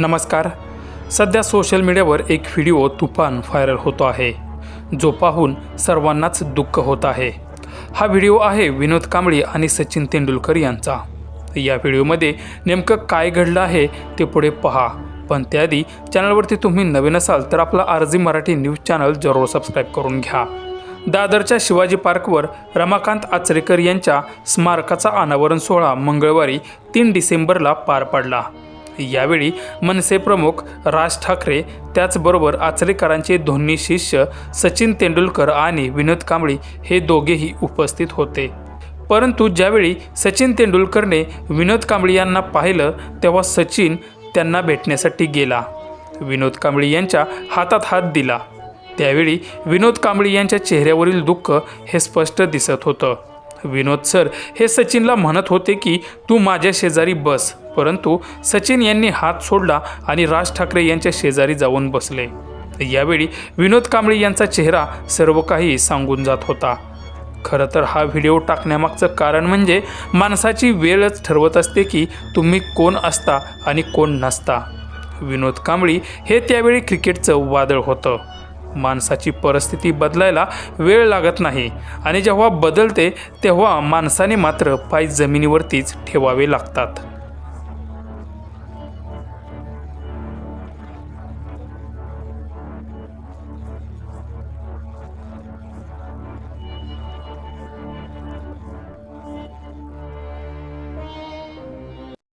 नमस्कार. सध्या सोशल मीडियावर एक व्हिडिओ तुफान व्हायरल होतो आहे जो पाहून सर्वांनाच दुःख होत आहे. हा व्हिडिओ आहे विनोद कांबळी आणि सचिन तेंडुलकर यांचा. या व्हिडिओमध्ये नेमकं काय घडलं आहे ते पुढे पहा. पण त्याआधी चॅनलवरती तुम्ही नवीन असाल तर आपला आरजी मराठी न्यूज चॅनल जरूर सबस्क्राईब करून घ्या. दादरच्या शिवाजी पार्कवर रमाकांत आचरेकर यांच्या स्मारकाचा अनावरण सोहळा मंगळवारी तीन डिसेंबरला पार पडला. यावेळी मनसे प्रमुख राज ठाकरे त्याचबरोबर आचरेकरांचे दोन्ही शिष्य सचिन तेंडुलकर आणि विनोद कांबळी हे दोघेही उपस्थित होते. परंतु ज्यावेळी सचिन तेंडुलकरने विनोद कांबळी यांना पाहिलं तेव्हा सचिन त्यांना भेटण्यासाठी गेला. विनोद कांबळी यांच्या हातात हात दिला. त्यावेळी विनोद कांबळी यांच्या चेहऱ्यावरील दुःख हे स्पष्ट दिसत होतं. विनोद सर हे सचिनला म्हणत होते की तू माझ्या शेजारी बस. परंतु सचिन यांनी हात सोडला आणि राज ठाकरे यांच्या शेजारी जाऊन बसले. यावेळी विनोद कांबळे यांचा चेहरा सर्व काही सांगून जात होता. खरं तर हा व्हिडिओ टाकण्यामागचं कारण म्हणजे माणसाची वेळच ठरवत असते की तुम्ही कोण असता आणि कोण नसता. विनोद कांबळी हे त्यावेळी क्रिकेटचं वादळ होतं. माणसाची परिस्थिती बदलायला वेळ लागत नाही आणि जेव्हा बदलते तेव्हा माणसाने मात्र पाय जमिनीवरतीच ठेवावे लागतात.